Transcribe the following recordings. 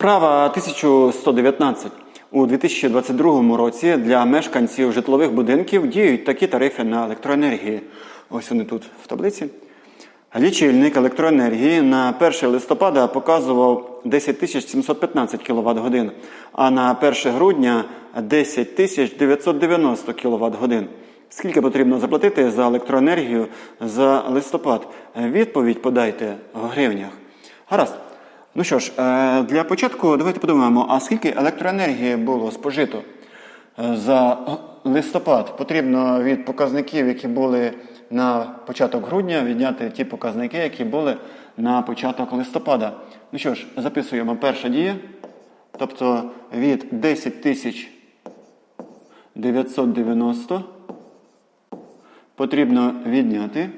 Вправа 1119. У 2022 році для мешканців житлових будинків діють такі тарифи на електроенергію. Ось вони тут в таблиці. Лічильник електроенергії на 1 листопада показував 10 715 кВт годин, а на 1 грудня 10 990 кВт годин. Скільки потрібно заплатити за електроенергію за листопад? Відповідь подайте в гривнях. Гаразд. Ну що ж, е, для початку давайте подумаємо, а скільки електроенергії було спожито е, за листопад? Потрібно від показників, які були на початок грудня, відняти ті показники, які були на початок листопада. Ну що ж, записуємо перша дія. Тобто від 10 тисяч 990 потрібно відняти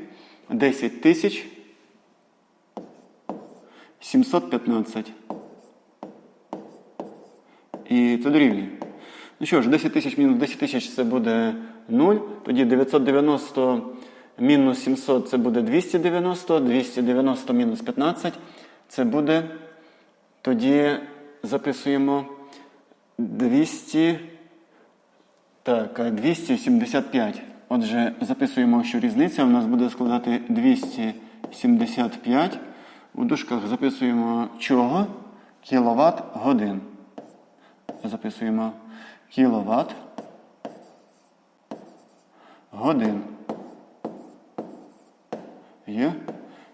10 тисяч 715. І це дорівнює. Ну що ж, 10 тисяч мінус 10 тисяч це буде 0. Тоді 990 мінус 700 це буде 290. 290 мінус 15 це буде. Тоді записуємо 200. Так, 275. Отже, записуємо, що різниця у нас буде складати 275. У дужках записуємо чого? Кіловат годин. Записуємо кіловат годин. Є.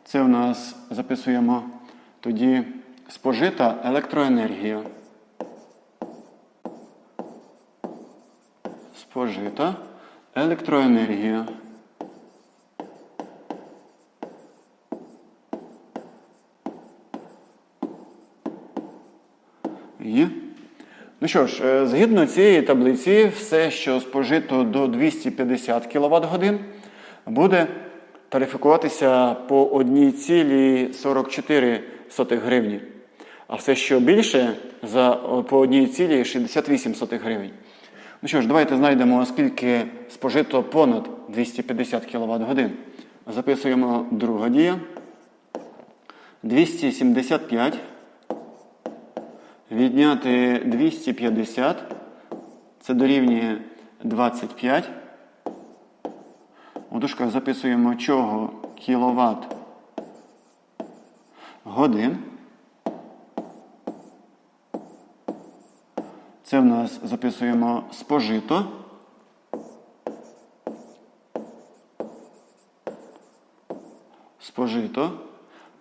Це у нас записуємо тоді спожита електроенергія. Спожита електроенергія. Є. Ну що ж, е, згідно цієї таблиці, все, що спожито до 250 кВт годин, буде тарифікуватися по 1,44 гривні. А все, що більше, за, по 1,68 гривень. Ну що ж, давайте знайдемо, скільки спожито понад 250 кВт годин. Записуємо друга дія. 275. Відняти 250, це дорівнює 25. У дужках записуємо чого кіловат годин. Це в нас записуємо спожито. Спожито.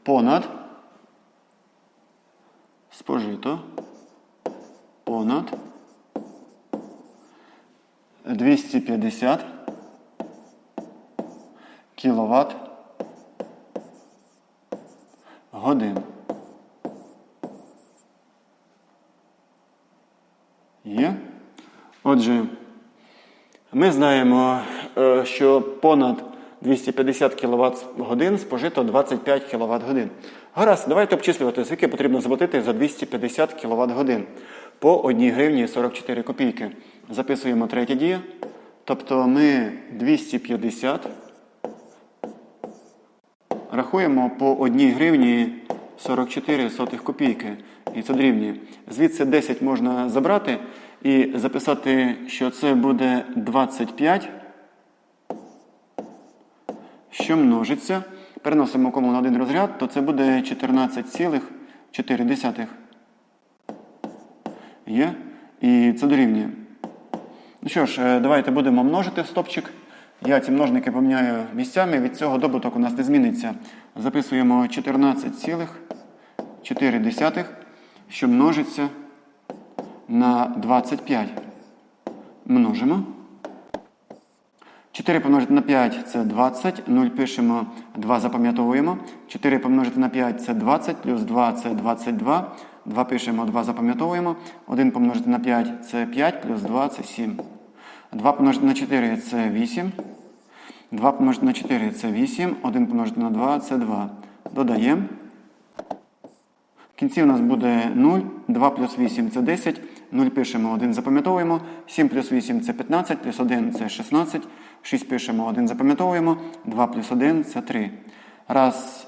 Понад. Спожито. Понад 250 кіловат годин. Є. Отже, ми знаємо, е, що понад 250 кВт годин спожито 25 кВт годин. Гаразд, давайте обчислювати, скільки потрібно заплатити за 250 кВт годин по 1 гривні 44 копійки. Записуємо третє дія. Тобто ми 250 рахуємо по 1 гривні 44 сотих копійки. І це дорівнює. Звідси 10 можна забрати і записати, що це буде 25, що множиться. Переносимо кому на один розряд, то це буде 14,4. Є. І це дорівнює. Ну що ж, е, давайте будемо множити стопчик. Я ці множники поміняю місцями. Від цього добуток у нас не зміниться. Записуємо 14,4, що множиться на 25. Множимо. 4 помножити на 5 це 20. 0 пишемо, 2 запам'ятовуємо. 4 помножити на 5 це 20, плюс 2 це 22. 2 пишемо, 2 запам'ятовуємо. 1 помножити на 5 це 5, плюс 2 це 7. 2 помножити на 4 це 8. 2 помножити на 4 це 8. 1 помножити на 2 це 2. Додаємо. В кінці у нас буде 0. 2 плюс 8 це 10. 0 пишемо, 1 запам'ятовуємо. 7 плюс 8 це 15, плюс 1 це 16. 6 пишемо, 1 запам'ятовуємо. 2 плюс 1 це 3. Раз,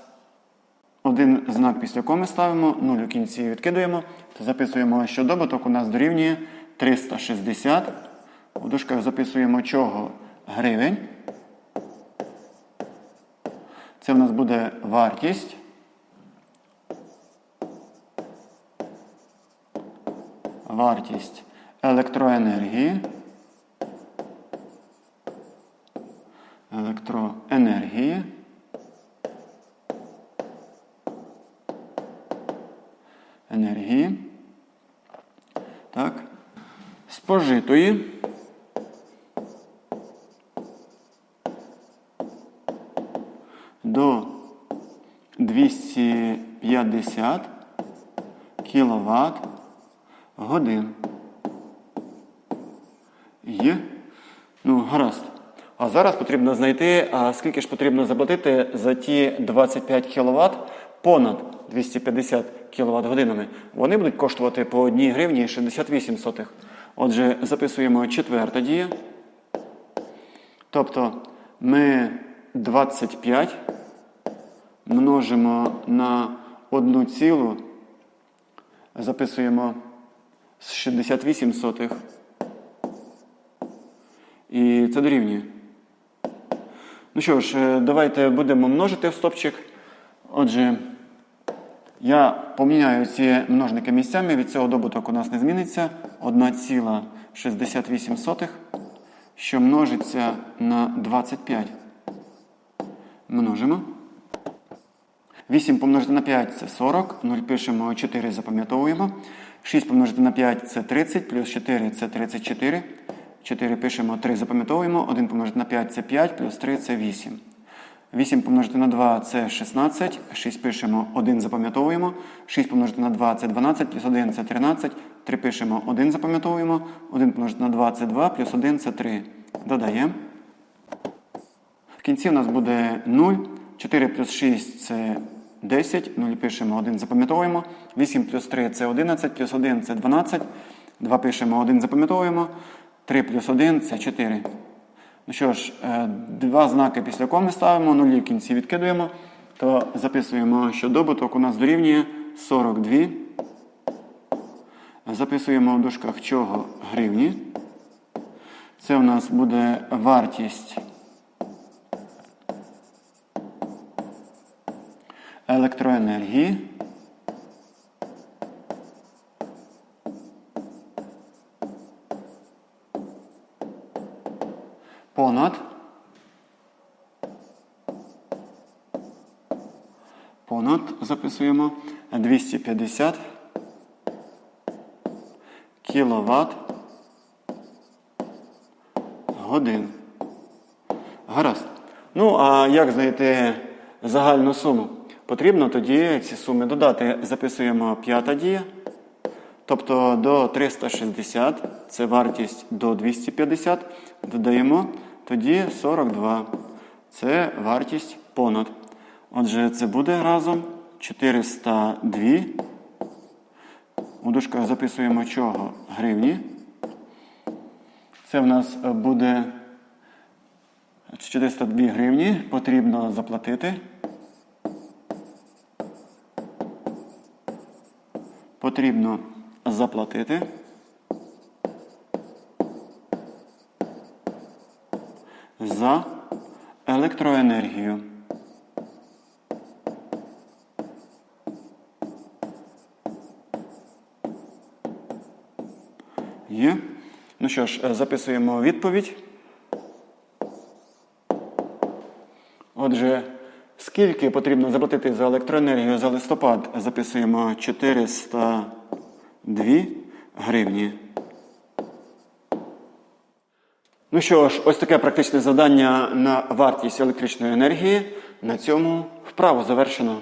один знак після коми ставимо, 0 у кінці відкидуємо, то записуємо, що добуток у нас дорівнює 360. У дужках записуємо чого гривень. Це в нас буде вартість. Вартість електроенергії. Електроенергії. Енергії. Так. Спожитої. До 250 кВт годин. Є. Ну, гаразд. А зараз потрібно знайти, а скільки ж потрібно заплатити за ті 25 кВт понад 250 кВт годинами. Вони будуть коштувати по 1 гривні 68 сотих. Отже, записуємо четверта дія. Тобто ми 25 множимо на одну цілу, записуємо з 68 сотих. І це дорівнює. Ну що ж, е, давайте будемо множити в стопчик. Отже, я поміняю ці множники місцями, від цього добуток у нас не зміниться. 1,68, що множиться на 25. Множимо. 8 помножити на 5 це 40. 0 пишемо, 4 запам'ятовуємо. 6 помножити на 5 це 30, плюс 4 це 34. 4 пишемо, 3 запам'ятовуємо. 1 помножити на 5 це 5, плюс 3 це 8. 8 помножити на 2 це 16. 6 пишемо, 1 запам'ятовуємо. 6 помножити на 2 це 12, плюс 1 це 13. 3 пишемо, 1 запам'ятовуємо. 1 помножити на 2 це 2, плюс 1 це 3. Додаємо. В кінці у нас буде 0. 4 плюс 6 це 10. 0 пишемо, 1 запам'ятовуємо. 8 плюс 3 це 11, плюс 1 це 12. 2 пишемо, 1 запам'ятовуємо. 3 плюс 1 це 4. Ну що ж, е, два знаки після коми ставимо, нулі в кінці відкидуємо, то записуємо, що добуток у нас дорівнює 42. Записуємо в дужках чого гривні. Це у нас буде вартість електроенергії. Понад понад записуємо 250 кіловат годин. Гаразд. Ну, а як знайти загальну суму? Потрібно тоді ці суми додати. Записуємо п'ята дія. Тобто до 360 це вартість до 250. Додаємо тоді 42. Це вартість понад. Отже, це буде разом 402. У дужках записуємо чого? Гривні. Це в нас буде 402 гривні. Потрібно заплатити. Потрібно заплатити. За електроенергію. Є. Ну що ж, е, записуємо відповідь. Отже, скільки потрібно заплатити за електроенергію за листопад? Записуємо 402 гривні. Ну що ж, ось таке практичне завдання на вартість електричної енергії. На цьому вправо завершено.